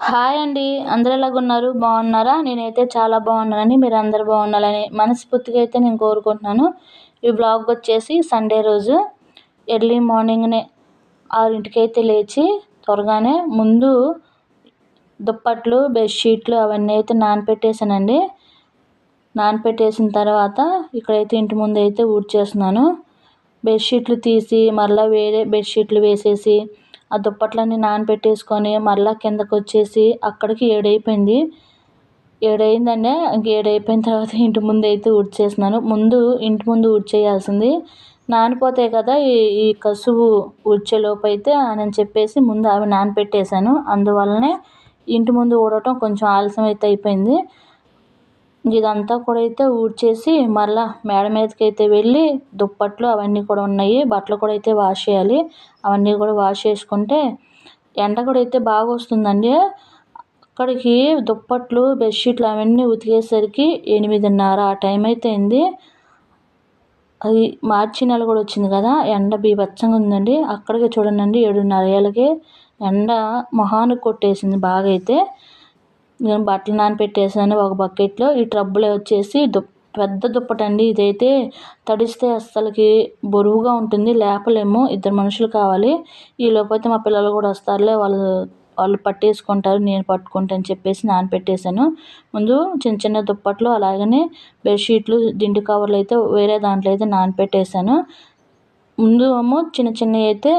Hi అండి. అందరు ఎలాగున్నారు బాగున్నారా? నేనైతే చాలా బాగున్నానని మీరు అందరు బాగున్నారని మనస్ఫూర్తిగా అయితే నేను కోరుకుంటున్నాను. ఈ బ్లాగ్ వచ్చేసి సండే రోజు. ఎర్లీ మార్నింగ్నే ఆరింటికి అయితే లేచి త్వరగానే ముందు దుప్పట్లు బెడ్షీట్లు అవన్నీ అయితే నానపెట్టేసానండి. నానపెట్టేసిన తర్వాత ఇక్కడైతే ఇంటి ముందు అయితే ఊడ్చేస్తున్నాను. బెడ్షీట్లు తీసి మళ్ళీ వేరే బెడ్షీట్లు వేసేసి ఆ దుప్పట్లన్నీ నానబెట్టేసుకొని మళ్ళీ కిందకు వచ్చేసి అక్కడికి ఏడైపోయింది. ఏడైందంటే ఇంక ఏడైపోయిన తర్వాత ఇంటి ముందు అయితే ఊడ్చేస్తున్నాను. ముందు ఇంటి ముందు ఊడ్చేయాల్సింది. నానిపోతాయి కదా ఈ ఈ కసువు ఊడ్చేలోపు అయితే అని చెప్పేసి ముందు అవి నానపెట్టేశాను అందువల్లనే ఇంటి ముందు ఊడటం కొంచెం ఆలస్యం అయితే అయిపోయింది. ఇదంతా కూడా అయితే ఊడ్చేసి మళ్ళీ మేడ మీదకి అయితే వెళ్ళి దుప్పట్లు అవన్నీ కూడా ఉన్నాయి. బట్టలు కూడా అయితే వాష్ చేయాలి. అవన్నీ కూడా వాష్ చేసుకుంటే ఎండ కూడా అయితే బాగా వస్తుందండి. అక్కడికి దుప్పట్లు బెడ్షీట్లు అవన్నీ ఉతికేసరికి ఎనిమిదిన్నర ఆ టైం అయితే అయింది. అది మార్చి నెల కూడా వచ్చింది కదా ఎండ బీభత్సంగా ఉందండి. అక్కడికి చూడండి ఏడున్నర ఏళ్ళకి ఎండ మొహానికి కొట్టేసింది బాగా అయితే. నేను బట్టలు నానపెట్టేసాను ఒక బకెట్లో. ఈ ట్రబ్బులు వచ్చేసి దుప్ప పెద్ద దుప్పటండి. ఇదైతే తడిస్తే అస్సలకి బరువుగా ఉంటుంది. లేపలేము. ఇద్దరు మనుషులు కావాలి. ఈ లోపైతే మా పిల్లలు కూడా వస్తారులే. వాళ్ళు వాళ్ళు పట్టేసుకుంటారు. నేను పట్టుకుంటా అని చెప్పేసి నానపెట్టేశాను ముందు చిన్న చిన్న దుప్పట్లు అలాగనే బెడ్షీట్లు దిండు కవర్లు అయితే వేరే దాంట్లో అయితే నానపెట్టేశాను ముందు ఏమో చిన్న చిన్నవి అయితే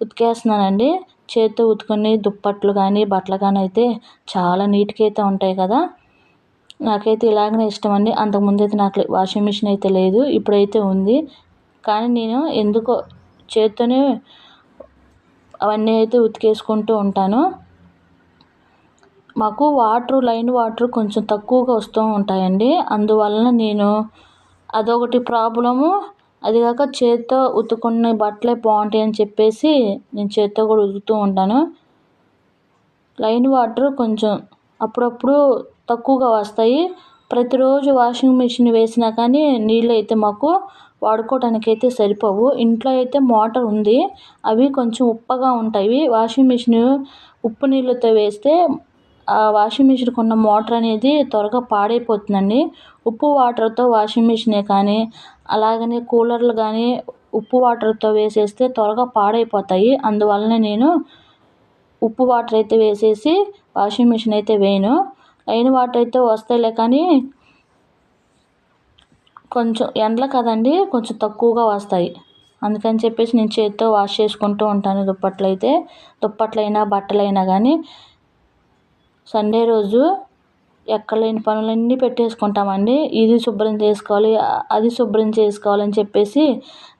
ఉతికేస్తున్నానండి. చేత్తో ఉతుకుని దుప్పట్లు కానీ బట్టలు కానీ అయితే చాలా నీట్గా అయితే ఉంటాయి కదా. నాకైతే ఇలాగనే ఇష్టం అండి. అంతకుముందు అయితే నాకు వాషింగ్ మిషన్ అయితే లేదు ఇప్పుడైతే ఉంది. కానీ నేను ఎందుకో చేత్తోనే అవన్నీ అయితే ఉతికేసుకుంటూ ఉంటాను. మాకు వాటర్ లైన్ వాటర్ కొంచెం తక్కువగా వస్తూ ఉంటాయండి. అందువలన నేను అదొకటి ప్రాబ్లము. అది కాక చేత్తో ఉతుకున్న బట్టలే బాగుంటాయి అని చెప్పేసి నేను చేత్తో కూడా ఉతుకుతూ ఉంటాను. లైన్ వాటర్ కొంచెం అప్పుడప్పుడు తక్కువగా వస్తాయి. ప్రతిరోజు వాషింగ్ మిషన్ వేసినా కానీ నీళ్ళు అయితే మాకు వాడుకోవడానికి అయితే సరిపోవు. ఇంట్లో అయితే మోటార్ ఉంది. అవి కొంచెం ఉప్పగా ఉంటాయి. వాషింగ్ మిషన్ ఉప్పు నీళ్ళతో వేస్తే వాషింగ్ మిషన్కి ఉన్న మోటార్ అనేది త్వరగా పాడైపోతుందండి. ఉప్పు వాటర్తో వాషింగ్ మిషనే కానీ అలాగనే కూలర్లు కానీ ఉప్పు వాటర్తో వేసేస్తే త్వరగా పాడైపోతాయి. అందువలన నేను ఉప్పు వాటర్ అయితే వేసేసి వాషింగ్ మిషన్ అయితే వేయను. లైన్ వాటర్ అయితే వస్తాయిలే కానీ కొంచెం ఎండలు కదండి కొంచెం తక్కువగా వస్తాయి. అందుకని చెప్పేసి నేను చేతితో వాష్ చేసుకుంటూ ఉంటాను. దుప్పట్లు అయితే దుప్పట్లైనా బట్టలైనా కానీ సండే రోజు ఎక్కలేని పనులన్నీ పెట్టేసుకుంటామండి. ఇది శుభ్రం చేసుకోవాలి అది శుభ్రం చేసుకోవాలని చెప్పేసి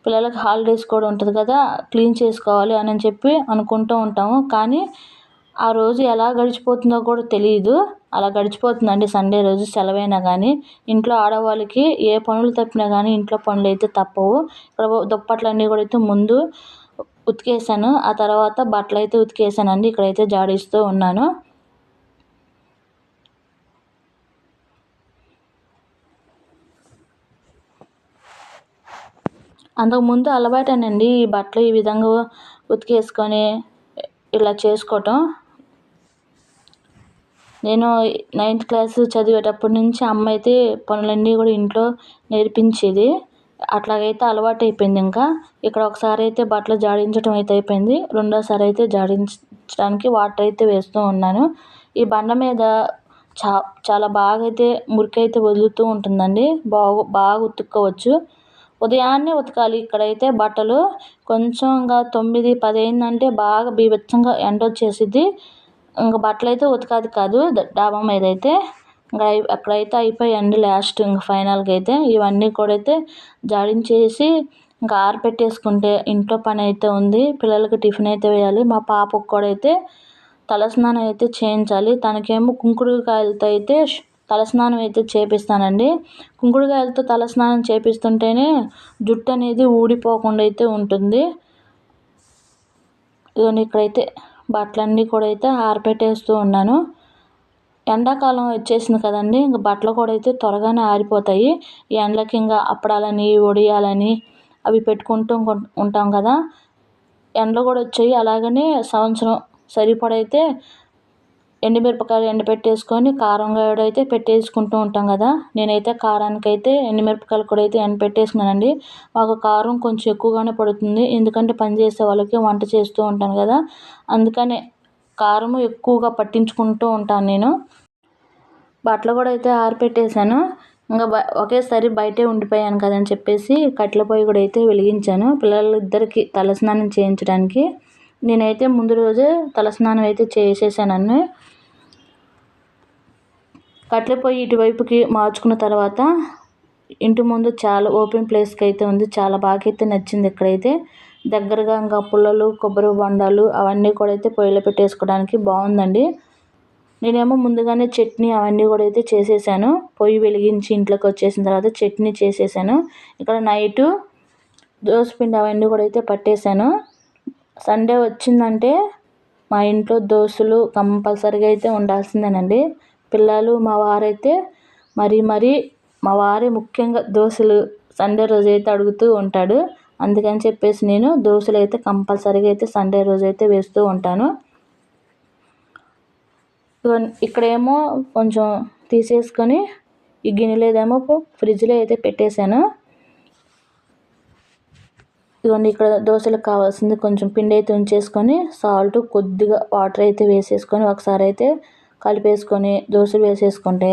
పిల్లలకి హాలిడేస్ కూడా ఉంటుంది కదా క్లీన్ చేసుకోవాలి అని చెప్పి అనుకుంటూ ఉంటాము. కానీ ఆ రోజు ఎలా గడిచిపోతుందో కూడా తెలియదు అలా గడిచిపోతుందండి సండే రోజు సెలవైనా కానీ ఇంట్లో ఆడవాళ్ళకి ఏ పనులు తప్పినా కానీ ఇంట్లో పనులు అయితే తప్పవు. ఇక్కడ దుప్పట్లన్నీ కూడా అయితే ముందు ఉతికేసాను. ఆ తర్వాత బట్టలు అయితే ఉతికేసానండి. ఇక్కడైతే జాడిస్తూ ఉన్నాను. అంతకుముందు అలవాటేనండి ఈ బట్టలు ఈ విధంగా ఉతికేసుకొని ఇలా చేసుకోవటం. నేను నైన్త్ క్లాస్ చదివేటప్పటి నుంచి అమ్మ అయితే పనులన్నీ కూడా ఇంట్లో నేర్పించేది. అట్లాగైతే అలవాటు అయిపోయింది ఇంకా. ఇక్కడ ఒకసారి అయితే బట్టలు జాడించడం అయితే అయిపోయింది. రెండోసారి అయితే జాడించడానికి వాటర్ అయితే వేస్తూ ఉన్నాను. ఈ బండ మీద చా చాలా బాగా అయితే మురికి అయితే వదులుతూ ఉంటుందండి. బాగు బాగా ఉతుక్కోవచ్చు. ఉదయాన్నే ఉతకాలి. ఇక్కడైతే బట్టలు కొంచెంగా తొమ్మిది పది అయిందంటే బాగా బీభత్సంగా ఎండ వచ్చేసిద్ది. ఇంకా బట్టలు అయితే ఉతకాది కాదు. డాబా మీద అయితే ఇంకా అక్కడైతే అయిపోయాయండి లాస్ట్ ఇంకా ఫైనల్గా అయితే ఇవన్నీ కూడా అయితే జాడించేసి ఇంకా ఆరపెట్టేసుకుంటే ఇంట్లో పని అయితే ఉంది. పిల్లలకి టిఫిన్ అయితే వేయాలి. మా పాపకు కూడా అయితే తలస్నానం అయితే చేయించాలి. తనకేమో కుంకుడుకాయలతో అయితే తలస్నానం అయితే చేపిస్తానండి. కుంకుడుకాయలతో తలస్నానం చేపిస్తుంటేనే జుట్టు అనేది ఊడిపోకుండా అయితే ఉంటుంది. ఇదిగోండి ఇక్కడైతే బట్టలన్నీ కూడా అయితే ఆరపెట్టేస్తూ ఉన్నాను. ఎండాకాలం వచ్చేసింది కదండి ఇంకా బట్టలు కూడా అయితే త్వరగానే ఆరిపోతాయి. ఈ ఎండలకి ఇంకా అప్పడాలని ఒడియాలని అవి పెట్టుకుంటూ ఉంటాం కదా. ఎండలు కూడా వచ్చాయి అలాగనే సంవత్సరం సరిపడైతే ఎండుమిరపకాయలు ఎండపెట్టేసుకొని కారం కూడా అయితే పెట్టేసుకుంటూ ఉంటాం కదా. నేనైతే కారానికి అయితే ఎండుమిరపకాయలు కూడా అయితే ఎండ పెట్టేసుకున్నానండి మాకు కారం కొంచెం ఎక్కువగానే పడుతుంది. ఎందుకంటే పని చేసే వాళ్ళకి వంట చేస్తూ ఉంటాను కదా. అందుకనే కారం ఎక్కువగా పట్టించుకుంటూ ఉంటాను నేను. బట్టలు కూడా అయితే ఆరిపెట్టేశాను. ఇంకా బ ఒకేసారి బయటే ఉండిపోయాను కదని చెప్పేసి కట్టెల పొయ్యి కూడా అయితే వెలిగించాను. పిల్లలిద్దరికి తలస్నానం చేయించడానికి. నేనైతే ముందు రోజే తలస్నానం అయితే చేసేసానని కట్టెల పొయ్యి ఇటువైపుకి మార్చుకున్న తర్వాత ఇంటి ముందు చాలా ఓపెన్ ప్లేస్కి అయితే ఉంది. చాలా బాగా అయితే నచ్చింది ఇక్కడైతే. దగ్గరగా ఇంకా పుల్లలు కొబ్బరి బొండాలు అవన్నీ కూడా అయితే పొయ్యిలో పెట్టేసుకోవడానికి బాగుందండి. నేనేమో ముందుగానే చట్నీ అవన్నీ కూడా అయితే చేసేసాను. పొయ్యి వెలిగించి ఇంట్లోకి వచ్చేసిన తర్వాత చట్నీ చేసేసాను. ఇక్కడ నైటు పిండి అవన్నీ కూడా అయితే పట్టేశాను సండే వచ్చిందంటే మా ఇంట్లో దోశలు కంపల్సరీగా అయితే ఉండాల్సిందేనండి. పిల్లలు మా వారైతే మరీ మరీ మా వారే ముఖ్యంగా దోశలు సండే రోజు అయితే అడుగుతూ ఉంటాడు. అందుకని చెప్పేసి నేను దోశలు అయితే కంపల్సరీగా అయితే సండే రోజు అయితే వేస్తూ ఉంటాను. ఇక్కడేమో కొంచెం తీసేసుకొని ఈ గిన్నెలేదేమో ఫ్రిడ్జ్లో అయితే పెట్టేశాను. ఇదిగోండి ఇక్కడ దోశలకు కావాల్సింది కొంచెం పిండి అయితే ఉంచేసుకొని సాల్ట్ కొద్దిగా వాటర్ అయితే వేసేసుకొని ఒకసారి అయితే కలిపేసుకొని దోశలు వేసేసుకుంటే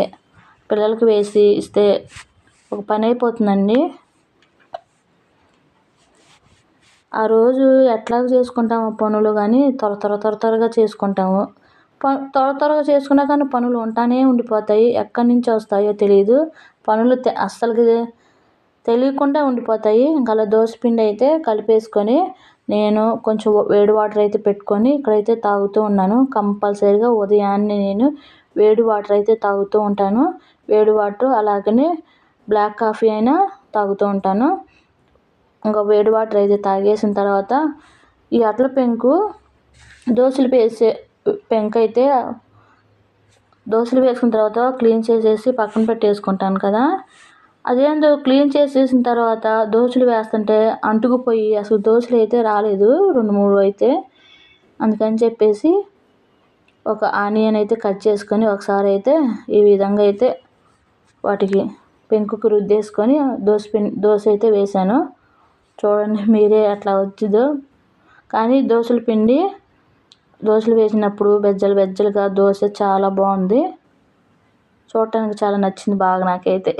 పిల్లలకు వేసి ఇస్తే ఒక పని అయిపోతుందండి. ఆ రోజు ఎట్లా చేసుకుంటాము పనులు కానీ త్వర త్వర త్వర త్వరగా చేసుకుంటాము. త్వర త్వరగా చేసుకున్నా కానీ పనులు ఉంటానే ఉండిపోతాయి. ఎక్కడి నుంచి వస్తాయో తెలియదు పనులు అస్సలు తెలియకుండా ఉండిపోతాయి. ఇంకా అలా దోశ పిండి అయితే కలిపేసుకొని నేను కొంచెం వేడి వాటర్ అయితే పెట్టుకొని ఇక్కడైతే తాగుతూ ఉన్నాను. కంపల్సరీగా ఉదయాన్నే నేను వేడి వాటర్ అయితే తాగుతూ ఉంటాను. వేడి వాటర్ అలాగనే బ్లాక్ కాఫీ అయినా తాగుతూ ఉంటాను. ఇంకా వేడి వాటర్ అయితే తాగేసిన తర్వాత ఈ అట్ల పెంకు దోశలు వేసే పెంక అయితే దోశలు వేసుకున్న తర్వాత క్లీన్ చేసేసి పక్కన పెట్టేసుకుంటాను కదా. అదేందో క్లీన్ చేసేసిన తర్వాత దోశలు వేస్తుంటే అంటుకుపోయి అసలు దోశలు అయితే రాలేదు రెండు మూడు అయితే. అందుకని చెప్పేసి ఒక ఆనియన్ అయితే కట్ చేసుకొని ఒకసారి అయితే ఈ విధంగా అయితే వాటికి పెంకుకు రుద్దేసుకొని దోశ పిండి దోశ అయితే వేసాను చూడండి మీరే అట్లా వచ్చిందో. కానీ దోశల పిండి దోశలు వేసినప్పుడు బెజ్జలు బెజ్జలుగా దోశ చాలా బాగుంది. చూడటానికి చాలా నచ్చింది బాగా నాకైతే.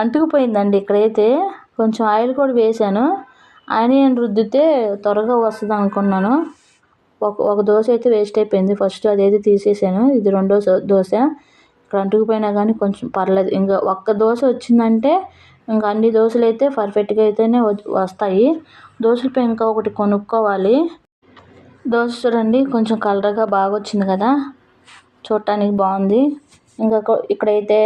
అంటుకుపోయిందండి ఇక్కడైతే. కొంచెం ఆయిల్ కూడా వేసాను ఆనియన్ రుద్దితే త్వరగా వస్తుంది అనుకున్నాను. ఒక ఒక దోశ అయితే వేస్ట్ అయిపోయింది. ఫస్ట్ అదైతే తీసేసాను. ఇది రెండో దోశ. ఇక్కడ అంటుకుపోయినా కానీ కొంచెం పర్లేదు. ఇంకా ఒక్క దోశ వచ్చిందంటే ఇంకా అన్ని దోశలు అయితే పర్ఫెక్ట్గా అయితేనే వస్తాయి. దోశలపై ఇంకా ఒకటి కొనుక్కోవాలి. దోశ చూడండి కొంచెం కలర్గా బాగా వచ్చింది కదా. చూడటానికి బాగుంది. ఇంకా ఇక్కడైతే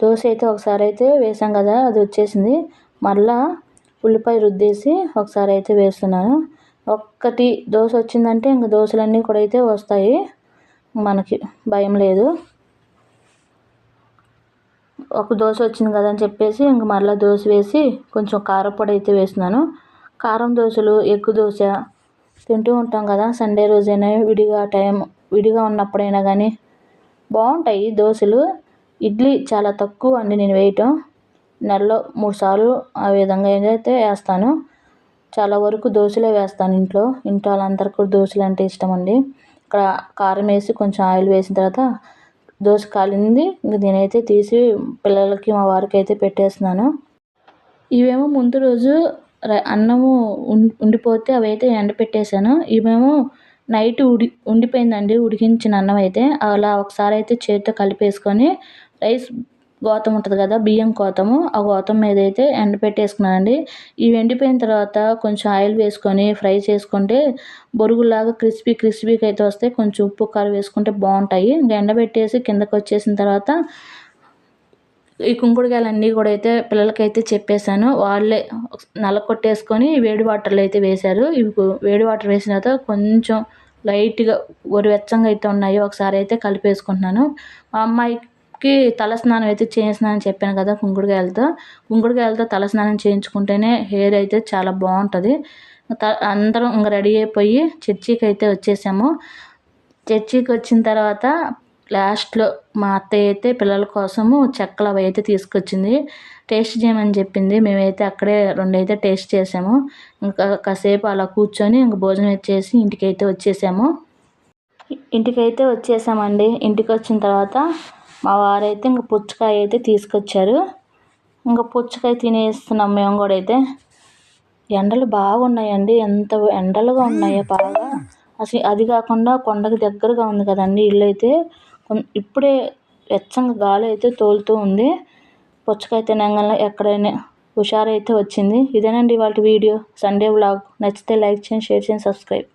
దోశ అయితే ఒకసారి అయితే వేసాం కదా అది వచ్చేసింది. మళ్ళా ఉల్లిపాయ రుద్దేసి ఒకసారి అయితే వేస్తున్నాను. ఒక్కటి దోశ వచ్చిందంటే ఇంక దోశలన్నీ కూడా అయితే వస్తాయి. మనకి భయం లేదు. ఒక దోశ వచ్చింది కదా అని చెప్పేసి ఇంక మళ్ళీ దోశ వేసి కొంచెం కారపొడి అయితే వేస్తున్నాను. కారం దోశలు ఎగ్గు దోశ తింటూ ఉంటాం కదా సండే రోజైనా విడిగా టైం విడిగా ఉన్నప్పుడైనా కానీ బాగుంటాయి దోశలు. ఇడ్లీ చాలా తక్కువ అండి నేను వేయటం. నెలలో మూడు సార్లు ఆ విధంగా అయితే వేస్తాను చాలా వరకు దోశలే వేస్తాను ఇంట్లో. ఇంట్లో వాళ్ళందరికీ కూడా దోశలు అంటే ఇష్టం అండి. ఇక్కడ కారం వేసి కొంచెం ఆయిల్ వేసిన తర్వాత దోశ కాలింది. ఇంక నేనైతే తీసి పిల్లలకి మా వారికి అయితే పెట్టేస్తున్నాను. ఇవేమో ముందు రోజు అన్నము ఉండిపోతే అవి అయితే ఎండపెట్టేశాను. ఇవేమో నైట్ ఉడి ఉండిపోయిందండి ఉడికించిన అన్నం అయితే. అలా ఒకసారి అయితే చేతితో కలిపేసుకొని రైస్ గోతం ఉంటుంది కదా బియ్యం గోతము ఆ గోతం మీద అయితే ఎండ పెట్టేసుకున్నానండి. ఇవి ఎండిపోయిన తర్వాత కొంచెం ఆయిల్ వేసుకొని ఫ్రై చేసుకుంటే బొరుగులాగా క్రిస్పీ క్రిస్పీకి అయితే వస్తే కొంచెం ఉప్పు కారం వేసుకుంటే బాగుంటాయి. ఇంకా ఎండబెట్టేసి కిందకు వచ్చేసిన తర్వాత ఈ కుంకుడుకాయలన్నీ కూడా అయితే పిల్లలకైతే చెప్పేశాను. వాళ్ళే నల్ల కొట్టేసుకొని వేడి వాటర్లో అయితే వేశారు. ఇవి వేడి వాటర్ వేసిన తర్వాత కొంచెం లైట్గా గోరువెచ్చంగా అయితే ఉన్నాయి ఒకసారి అయితే కలిపేసుకుంటున్నాను. మా అమ్మాయి కి తలస్నానం అయితే చేసినానని చెప్పాను కదా కుంకుడుకాయలతో కుంకుడుకాయలతో తలస్నానం చేయించుకుంటేనే హెయిర్ అయితే చాలా బాగుంటుంది. అందరం ఇంకా రెడీ అయిపోయి చర్చికి అయితే వచ్చేసాము. చర్చికి వచ్చిన తర్వాత లాస్ట్లో మా అత్తయ్య అయితే పిల్లల కోసము చెక్కలు అవి అయితే తీసుకొచ్చింది. టేస్ట్ చేయమని చెప్పింది. మేమైతే అక్కడే రెండైతే టేస్ట్ చేసాము. ఇంకా కాసేపు అలా కూర్చొని ఇంక భోజనం చేసి అయితే వచ్చేసాము. ఇంటికైతే వచ్చేసామండి. ఇంటికి వచ్చిన తర్వాత మా వారైతే ఇంక పుచ్చకాయ అయితే తీసుకొచ్చారు. ఇంకా పుచ్చకాయ తినేస్తున్నాం మేము కూడా అయితే. ఎండలు బాగున్నాయండి. ఎంత ఎండలుగా ఉన్నాయో బాగా. అసలు అది కాకుండా కొండకి దగ్గరగా ఉంది కదండి ఇల్లు అయితే. ఇప్పుడే వెచ్చంగా గాలి అయితే తోలుతూ ఉంది. పుచ్చకాయ తినగానే ఎక్కడైనా హుషారైతే వచ్చింది. ఇదేనండి ఇవాళ వీడియో. Sunday vlog. నచ్చితే లైక్ చేయండి షేర్ చేయండి సబ్స్క్రైబ్.